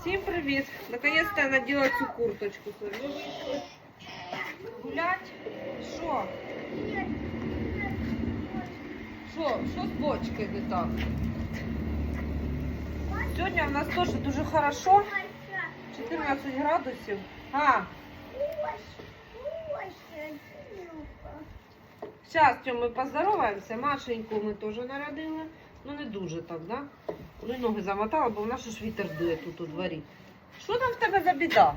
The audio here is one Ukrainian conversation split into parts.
Всім привіт! Наконец-то я наділа цю курточку. Гулять. Що? Що? Що з бочкою не так? Сьогодні у нас теж дуже хорошо. 14 градусів. А, зараз ми поздороваємося. Машеньку ми теж нарядили. Ну не дуже так, да? Ну і ноги замотала, бо в нас ж вітер дує тут у дворі. Що там в тебе за біда?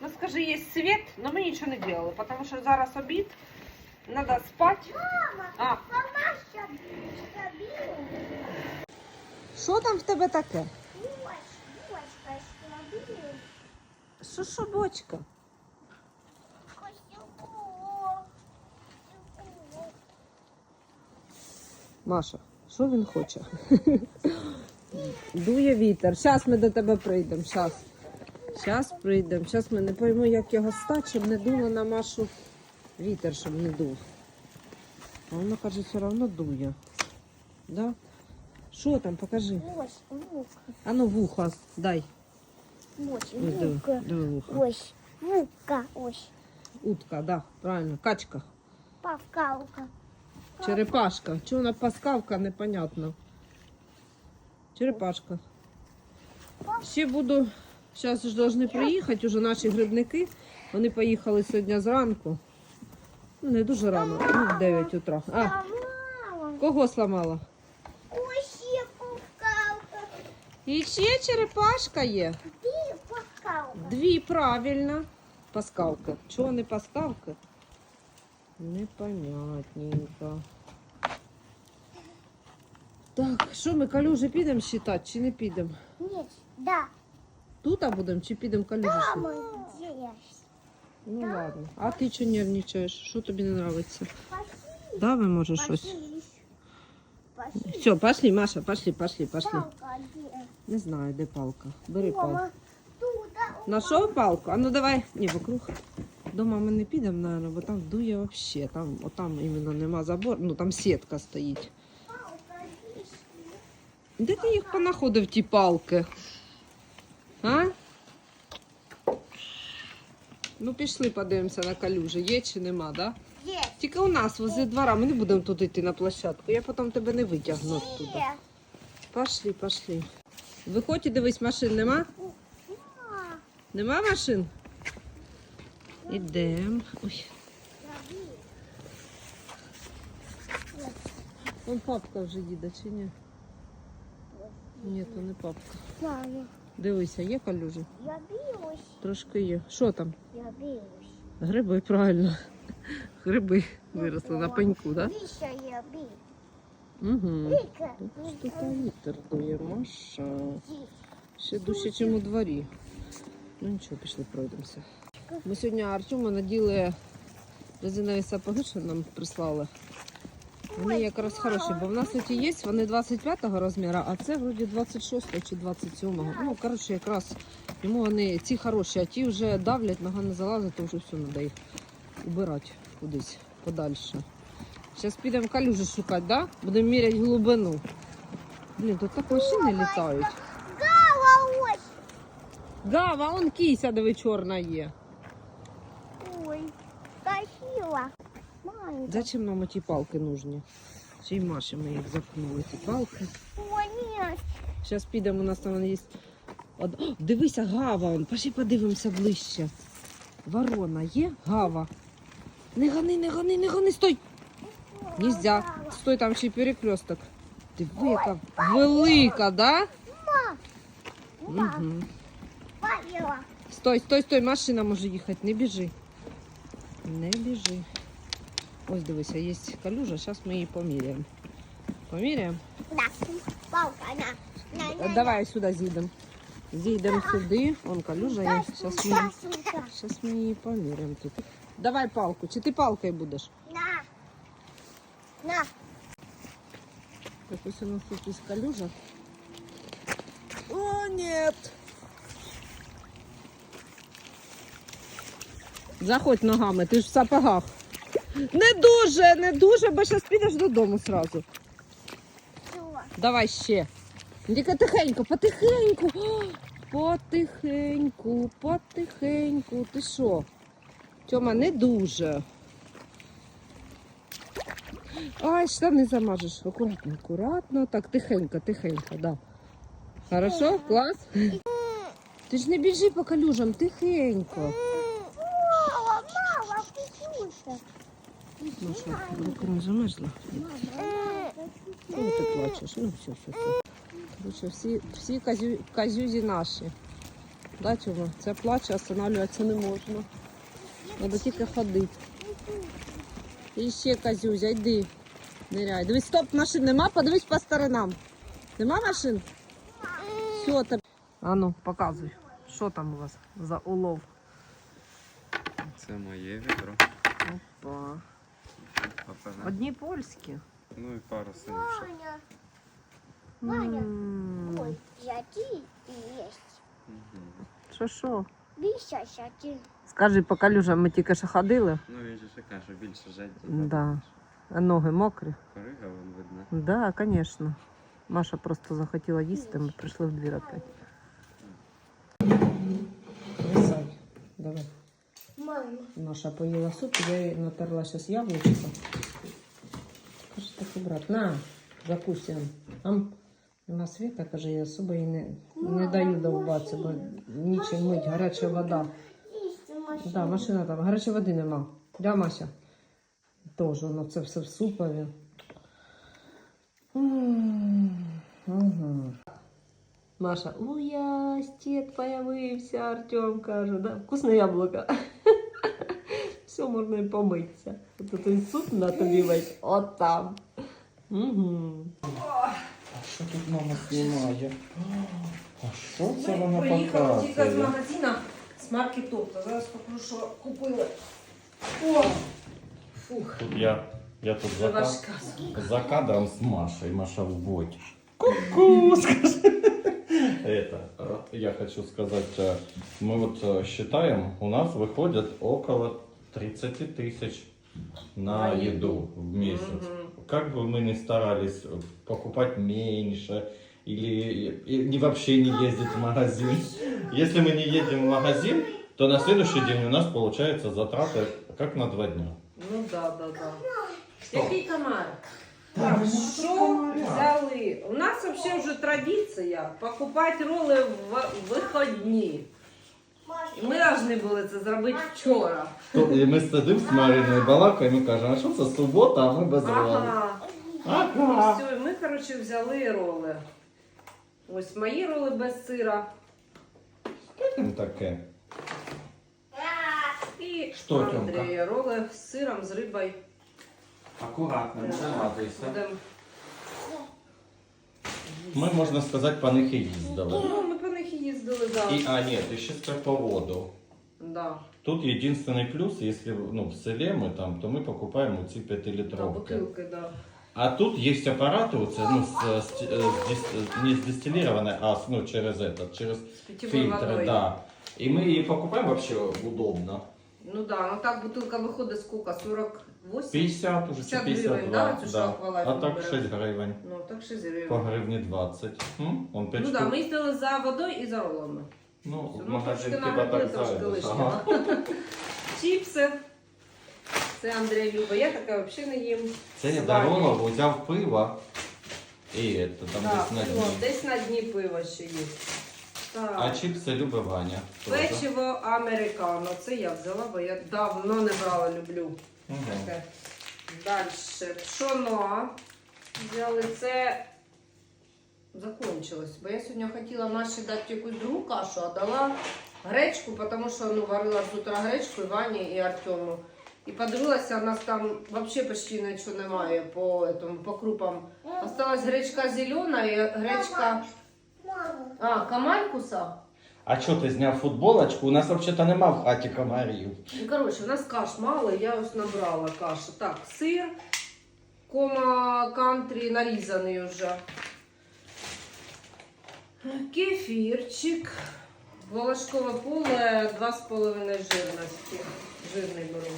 Ну скажи, є світ, але ми нічого не робили, тому що зараз обід, треба спати. А, що там в тебе таке? Що що бочка? Маша, Що він хоче? Дує вітер. Зараз ми до тебе прийдемо. Зараз. Зараз прийдемо. Зараз ми не пойму, як його стати, щоб не дуло на Машу вітер, щоб не дув. А воно каже, все одно дує. Да? Що там, покажи. Ось, вука. А ну вуха, дай. Ось, диви, вука. вуха. Ось, вука. Ось, Утка, да, правильно. Качка. павкалка. Черепашка. Чого вона паскавка, непонятно. Черепашка. Ще буду. Зараз ж повинні приїхати уже наші грибники. Вони поїхали сьогодні зранку. Ну, не дуже рано, ну, в 9 утра. А, кого сламала? І ще черепашка є. Ти павкалка. Дві правильно. Паскавка. Чого не паскавка? Непонятненько. Так, що ми калюжі підемо считати чи не підемо? Ні, да. Тут а будемо чи підемо калюжі? считати? Мама, здесь. Ну ладно. А ти чого нервничаєш? Що тобі не подобається? Пошли, Да, ви може щось? пошли. Пошли. Все, пошли, Маша, пошли, пошли, пошли. Палка де? Не знаю, де палка. Бери палку. Мама, туда. Нашов палку? А ну давай. Ні, вокруг. Дома ми не підемо, наверное, бо там дує вообще. Там, отам іменно нема забору, ну там сітка стоїть. Де ти їх понаходив, ті палки? А? Ну, пішли, подивимося на калюжі. Є чи нема, да? Є. Тільки у нас возле двора, ми не будемо туди йти на площадку. Я потім тебе не витягну оттуда. Пошли, пошли. Виходь і дивись, машин нема? Мама, Нема машин? Ідемо. Ой, вон папка вже їде, чи ні? Ні, то не папка. Дивися, є калюжі? я білась. Трошки є. Що там? Я білась. Гриби, правильно. Гриби виросли на пеньку, так? Віша я бі. Угу. Тут вітер дує, Маша. Ще дужче, ніж у дворі. Ну нічого, пішли пройдемося. Ми сьогодні Артему наділи резинові сапоги, що нам прислали. Вони якраз хороші, бо в нас ці є, вони 25-го розміру, а це вроді 26 чи 27-го. Ну, коротше, якраз йому вони ці хороші, а ті вже давлять, нога не залазить, то вже все треба їх убирати кудись подальше. Зараз підемо калюжі шукати, да? Будемо міряти глибину. Блін, тут так машини літають. Гава ось. Гава, он кися, диви, чорна є. Красиво. Маленька. Зачем нам ті палки нужні? Чи й Маші ми їх запхнули, ці палки. О, ні. Зараз підемо, у нас там є. О, дивися, гава, он. Пошли подивимося ближче. Ворона є? Гава. Не гони, не гони, не гони, стой! Нельзя. Стой, там ще й перекресток. Диви, яка велика, да? Угу. Стой, стой, стой, машина може їхати, не біжи. Не біжи. Ось дивися, є калюжа, зараз ми її поміряємо. Поміряємо? Да, палка, на. На, на, Е, Давай сюди зійдемо. Зійдемо сюди. Вон калюжа є. Зараз ми, щас ми її поміряємо тут. Давай палку. Чи ти палкою будеш? На. На. Так ось у нас тут є калюжа. О, нет. Заходь ногами, ти ж в сапогах. Не дуже, не дуже, бо зараз підеш додому сразу. Давай ще. Тільки тихенько, потихеньку. Потихеньку, потихеньку. Ти що? Тьома, не дуже. Ай, штани замажеш. Акуратно, акуратно. Так, тихенько, тихенько, да. Хорошо? Клас? Ти ж не біжи по калюжам, тихенько. Мама, мама, почему-то. Маша, рука не замерзла. Ну, ти плачеш. Ну, все, все, все. Короче, всі, всі казю, казюзі наші. Да, Тьома? Це плаче, останавливатися не можна. Треба тільки ходити. І ще казюзя, йди. Ниряй. Дивись, стоп, машин нема, подивись по сторонам. Нема машин? Все, там. А ну, показуй. Що там у вас за улов? Це моє відро. Опа. Папа, Одні польські. Ну і пару синішок. Ваня, Ваня. М. Ой, есть. Мгм. Що що? Більше шати. Скажи, по калюжам ми тільки що ходили. Ну він же ще каже, більше жадні. Да. А ноги мокрі? Корига вон видно. Да, звісно. Маша просто захотіла їсти, ми прийшли в двір опять. Висай. Давай. Мама. Маша поїла суп, я їй натерла зараз яблучко. Каже, так, брат, на, закусь. Ан. Ам. Нема світа, каже, я особо їй не, не даю довбатися, бо нічим мить, гаряча вода. Есть машина. Да, машина там, гарячої води нема. Да, Мася? Теж, воно це все в супові. Угу. Маша, уястет появився, Артем каже, да? Вкусне яблуко. Все, можна і помитися. От той суп на тобі весь, от там. Угу. А що тут мама знімає? А що це вона Приїхала тільки з показує? магазина з марки Топта. Зараз покажу, що купили. О! Фух, Тут я, я тут це за, ка- важка. за кадром с Машей, Маша в боте. Ку-ку, скажи. Это, э, я хочу сказать, э, мы вот э, считаем, у нас выходит около 30 тысяч на На еду. еду в месяц. Мгм. Как бы мы ни старались э, покупать меньше или и не вообще не ездить в магазин, если мы не едем в магазин, то на следующий день у нас получается затраты как на два дня. Ну да, да, да. Який комар? Так, що взяли? У нас взагалі вже традиція покупати роли в вихідні. І ми повинні були це зробити вчора. То- І ми сидимо з Мариною балакаємо і кажемо, а що це субота, а ми без роли. Ага. Ага. Все, і ми, коротше, взяли роли. Ось мої роли без сира. Там таке. І Що, Тьомка? Андрія роли з сиром, з рибою. Акуратно, не. Будемо. Ми, можна сказати, по них і їздили. Ну, ми по них і їздили, да. І, а, ні, ти ще це по воду. Да. Тут єдиний плюс, якщо ну, в селі ми там, то ми покупаємо ці Да, 5-літровки. бутилки, да. А тут є апарати, оце, ну, з, з, з, дис- не здистилироване, а ну, через этот, через З питьовою фильтри, водою. да. І ми її покупаємо вообще удобно. Ну да, ну так бутилка виходить скільки? 48? 50 уже чи 50 гривень, 52. да, цю да. Аквалайф А так бере? 6 гривень. Ну так 6 По гривні 20. М? Он 5 Ну да, ми їздили за водою і за ролами. Ну, Все, в ну магазин трошки хіба так трошки зайдеш. лишнього. Ага. Чіпси. Це Андрій любить. Я таке взагалі не їм. Це я вами. взяв пиво. І це там Так, десь на пиво, дні. десь на дні пиво ще є. Так. А чіпси любить Ваня. Печиво американо. Це я взяла, бо я давно не брала, люблю. Мгм. Таке. Далі. Пшоно. Взяли це. Закончилось. Бо я сьогодні хотіла Маші дати якусь другу кашу, а дала гречку, тому що ну, варила з утра гречку і Вані і Артему. І подивилася, у нас там взагалі почти нічого немає по, этому, по крупам. Осталась гречка зелена і гречка. А, камалькуса. А що ти зняв футболочку? У нас взагалі нема в хаті комарів. Ну, коротше, у нас каш мало, я ось набрала кашу. Так, сир, кома кантрі нарізаний вже. Кефірчик, волошкове поле 2,5 жирності. Жирний беру.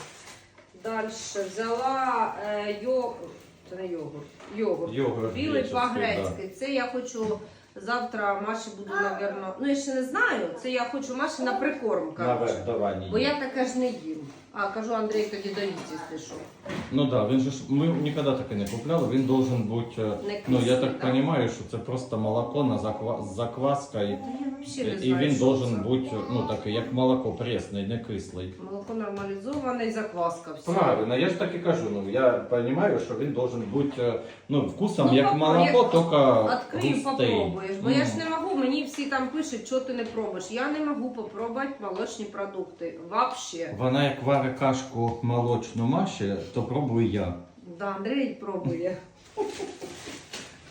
Далі взяла е, йогурт. Це не йогурт. Йогурт. Йогурт Білий греческий, по-грецьки. Це я хочу Завтра Маші буду, напевно, ну я ще не знаю. Це я хочу Маші на прикорм, коротше. Бо я таке ж не їм. А кажу, Андрій тоді доїть, якщо що. Ну да, він же ж ми ніколи таке не купляли. Він должен бути. е, Не Ну я так да? розумію, що це просто молоко на заква... з закваскою. Та я взагалі не І він должен бути, ну такий, як молоко пресний, не кислий. Молоко нормалізоване і закваска вся. Правильно, я ж так і кажу. Ну я розумію, що він должен бути е, ну, вкусом Ну, як попробуй. молоко, тільки Открий, попробуєш, бо я ж не можу, мені всі там пишуть, що ти не пробуєш. Я не можу попробувати молочні продукти. Вообще. Вона як варить кашку молочну Маші, то пробую я. Да, Андрій пробує.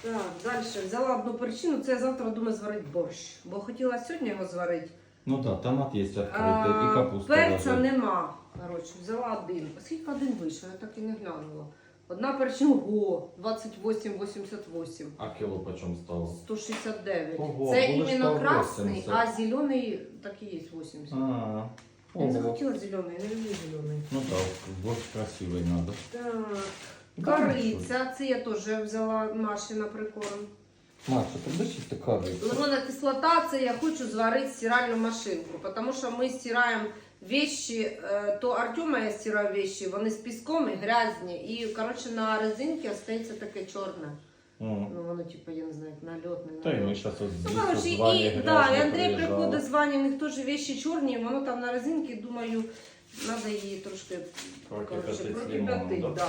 Так, далі взяла одну причину, це я завтра думаю зварити борщ. Бо хотіла сьогодні його зварити. Ну так, да, томат є відкритий і капуста. перця лежить. нема. Коротше, взяла один. А Скільки один вийшов? Я так і не глянула. Одна причина, ого, 28,88. А кіло по чому стало? 169. Ого, це іменно 180. красний, а зелений так і є 80. А, Я не ого. захотіла зелений, я не люблю зелений. Ну так, борщ красивий надо. Так. Да, Кориця, це я теж взяла Маші на прикорм. Маша, ти їсти корицю? Лимонна кислота, це я хочу зварити стиральну машинку, тому що ми стираємо вещи, е, то Артема я стираю вещи, вони з піском і грязні. І коротше на резинці остається таке чорне. Ну воно, типу, я не знаю, як нальотне. Та й ми зараз от Ну, коротше, і, да, і Андрій приходить з Вані, у них теж вещі чорні, воно там на резинці, думаю, треба її трошки коротше, Прокипятити з прокип'ятити. лимоном, да?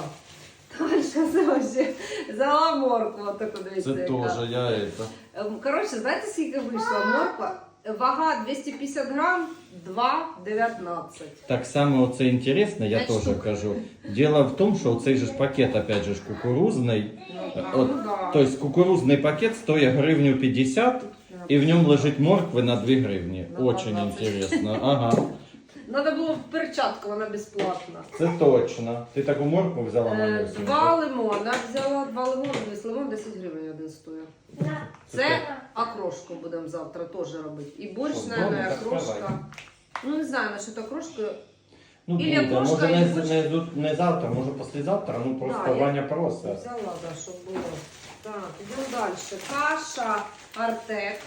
Да. Далі взяла моркву, таку Це дивіться. яка. теж яйця. Ем, Коротше, знаєте, скільки вийшла морква? Вага 250 грам, 2,19. Так само оце інтересно, я П'ять теж штук. кажу. Діло в тому, що цей же ж пакет, опять же, ж кукурузний. Ну, От, ну, да. Тобто кукурузний пакет стоїть гривню 50, і в ньому лежить моркви на 2 гривні. На Очень 12. інтересно. Ага. Надо було в перчатку, вона безплатна. Це точно. Ти таку моркву взяла Е, малюсеньку? Два лимона, взяла два лимони, десь лимон 10 гривень один стоїть. Це окрошку будемо завтра теж робити. І борщ, Що, наверное? Так окрошка. Ну не знаю, насчет окрошки. Ну, Ілля буде. Прошка, Може не, Ілля Прошка. не, не завтра, може післязавтра, ну просто Да, я- Ваня просить. Взяла, да, щоб було. Так, йдемо далі. Каша Артек.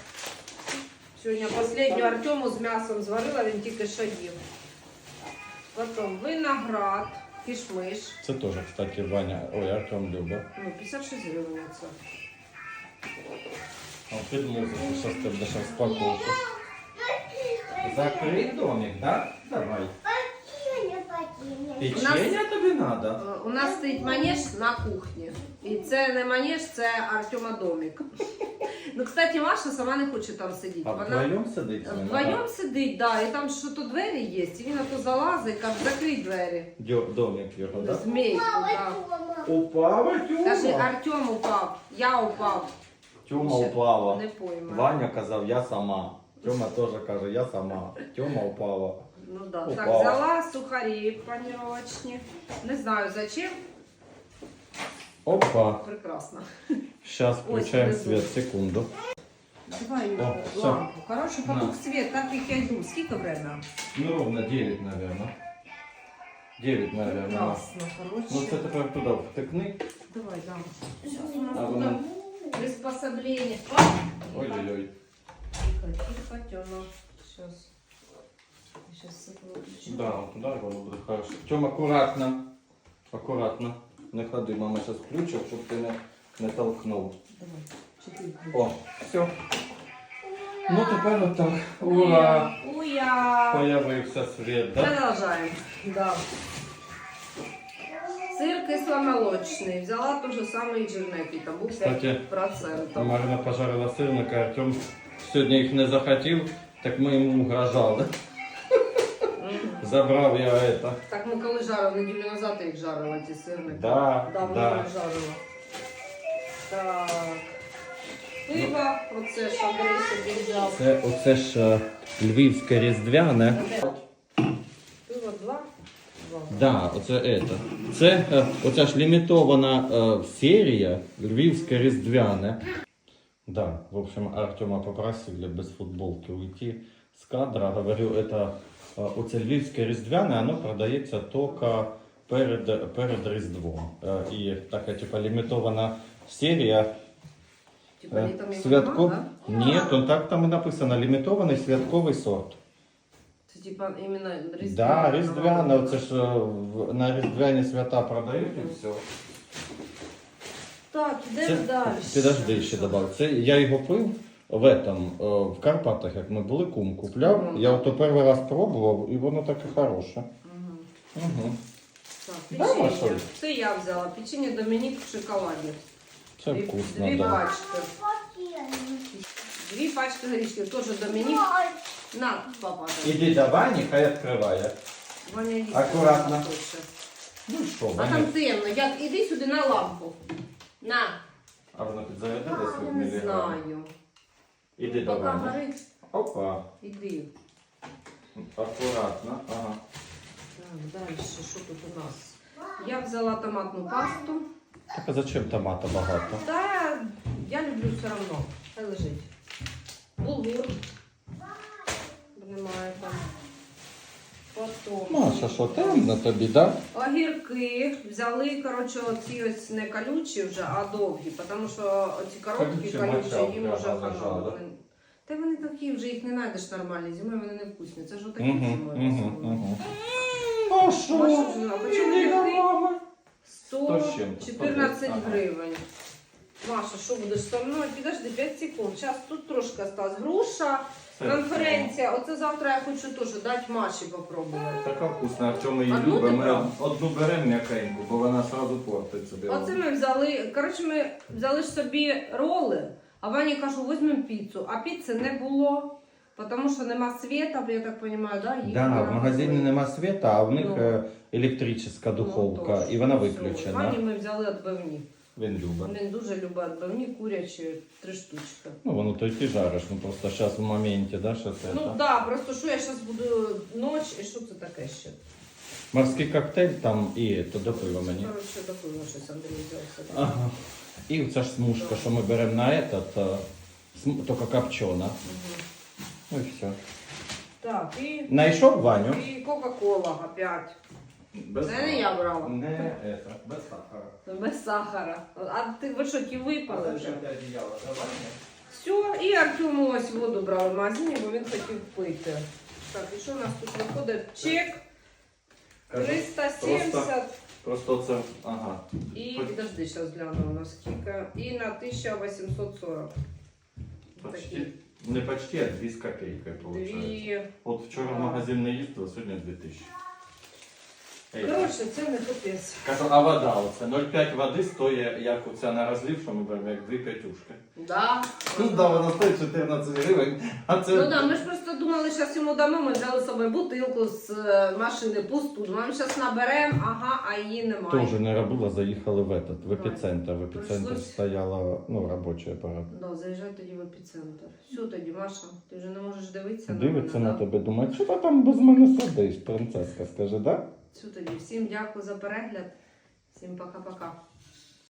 Сьогодні останню Артему з м'ясом зварила, він тільки що їв. Потім виноград, кішмиш. Це теж, кстати, Ваня, ой, Артем любить. Ну, 56 гривень це. А під музику, зараз ти будеш розпаковувати. Закрий домик, да? Давай. Печення тобі надо? Е, У нас стоїть манеж на кухні. І це не манеж, це Артема домик. Ну, кстати, Маша сама не хоче там сидіти. А Вона вдвоєм сидить? вдвоєм сидить, да, і там що то двері є, і він на то залазить, каже, закрий двері. Дьо- Домик його, да? Змійку, да. Упала Каже, Артем упав, я упав. Тюма Ще упала. Не пойма. Ваня казав, я сама. Тьома теж каже, я сама. Тьома упала. Ну да. Так, Упала. взяла сухарі панировочні. Не знаю зачем. Опа. Прекрасно. Сейчас Ой, включаем внизу. свет, секунду. Давай О, всё. лампу. Короче, На. потух свет, так як я йду. Скільки время? Ну, ровно 9, наверное. 9, наверное. Прекрасно, короче. Ну, це тепер туди втикни. Давай, да. Сейчас у нас А буде воно- приспособление. Ой-ой-ой. Тихо, тихо, Тёма. Сейчас. Сейчас выключу. Да, туди воно буде хорошо. Тьом, акуратно. Акуратно. Не ходи, мама зараз включить, щоб ти не, не толкнув. Давай. Четыре. О, все. Ну тепер отак. Ура! Уя! Появився світ, да? Продолжаем. Да. Сыр кисломолочный. Взяла то же самое и жирненький. Там был Кстати, 5%. Марина пожарила сирника, Артем сьогодні їх не захотів, так ми йому угрожали. Мгм. Забрав я это. Так ми коли жарили, неділю назад я їх жарила, ці сирники. Да, Давно да. їх жарила. Так. Пиво, оце ж Андрій собі взяв. Це оце ж е, львівське різдвяне. Пиво два. Два. Да, оце это. Це е, оця ж лімітована е, серія львівське різдвяне. Да, в общем, Артема попросили без футболки уйти з кадра. Говорю, это е, оце львівське різдвяне, воно продається тільки перед, перед Різдвом. Е, І така типа лімітована серія. Типа Святко... нема, да? Ні, то так там і написано лімітований святковий сорт. Це типа іменно різдвяне. Да, різдвяне, оце ж е, в- на різдвяні свята продають і все. Так, Це, ідемо далі. підожди, ще добав. Це я його пив в этом, е, в Карпатах, як ми були, кум купляв. Я ото перший раз пробував, і воно таке хороше. Мгм. Угу. Так, Да, печенье. Машуль? Це я взяла. Печенье Домінік в шоколаді. Це Дві- вкусно, Дві да. пачки. Дві пачки горішків. Теж Домінік. На, папа. Іди до Вані, хай відкриває. Ваня їсти Акуратно. хоче. Ну і що, А Ваня? там темно. Як, іди сюди на лампу. На. А воно підзарядилось Я не міліграм? знаю. Іди до Поки Вані. горить, Опа. іди. Акуратно. Ага. Так, далі, що тут у нас? Я взяла томатну пасту. Так а зачем томата багато? Та я люблю все одно. Хай лежить. Булгур. Немає там. Потім. Маша, що темно тобі, да? Огірки взяли, коротше, оці ось не колючі вже, а довгі, тому що оці короткі Колючі колючі, мочалки, їм вже ага, хано. Та вони такі вже їх не знайдеш нормальні, зимою вони не вкусні. Це ж отакі Угу, зимою. угу, угу. А що? Маша вже, а по чому? Сто з чим-то, 114 ага. гривень. Маша, що будеш со мною? Підожди 5 секунд. Зараз тут трошки осталось. Груша, конференція. Оце завтра я хочу теж дати Маші попробувати. Така вкусна, Артем її Одну любить. ти Ми одну беремо м'якеньку, бо вона одразу портить собі. Оце ми взяли. Коротше, ми взяли ж собі роли, а Вані кажу, візьмемо піцу. А піци не було, тому що нема світа, я так розумію, да? їх Да, в магазині нема світа, а в них Ну. е, електрична духовка, Ну, і вона виключена. Вані ми взяли відбивні. Він любить. Він дуже любить відбивні, курячі, три штучки. Ну, воно то й ти жариш, ну просто зараз в моменті, да, що це. Ну так, да, просто що я зараз буду ніч, і що це таке ще? Морський коктейль там і то до пива мені. Коротше, допивно щось Андрій взяв собі. Ага. І ця ж смужка, що ми беремо на этот, е, см- тільки копчена. Мгм. Ну і все. Так, і, Найшов Ваню? і Кока-Кола опять. Без Це не я брала. Не, это, без сахара. Без сахара. А ти ви що, ті випали вже? для давай? Все, і Артему ось воду брали в магазині, бо він хотів пити. Так, і що у нас тут виходить? Чек Кажу, 370 Просто це, ага. і, підожди, зараз гляну у нас скільки. І на 1840. Почти, не почти, а 2 з копейкою, виходить. Дві. От вчора в А. магазин не їздила, сьогодні 2000. Коротше, це не капець. Кажу, а вода оце 0,5 води стоїть, як оця на розлив, що ми беремо, як дві п'ятюшки. Да. Ну да, вона стоїть 14 гривень, а це... Ну да, ми ж просто думали, зараз йому дамо, ми взяли з собою бутилку з е, машини пусту. Думаємо, зараз наберемо, ага, а її немає. Тоже не робила, заїхали в этот, в епіцентр. В епіцентр Пришлось- стояла, ну, робочий апарат. Да, заїжджай тоді в епіцентр. Все тоді, Маша, ти вже не можеш дивитися Дивиться мене, на да? тебе, думає, що ти там без мене сидиш, принцеска, скаже, да? Все тоді. Всім дякую за перегляд. Всім пока-пока.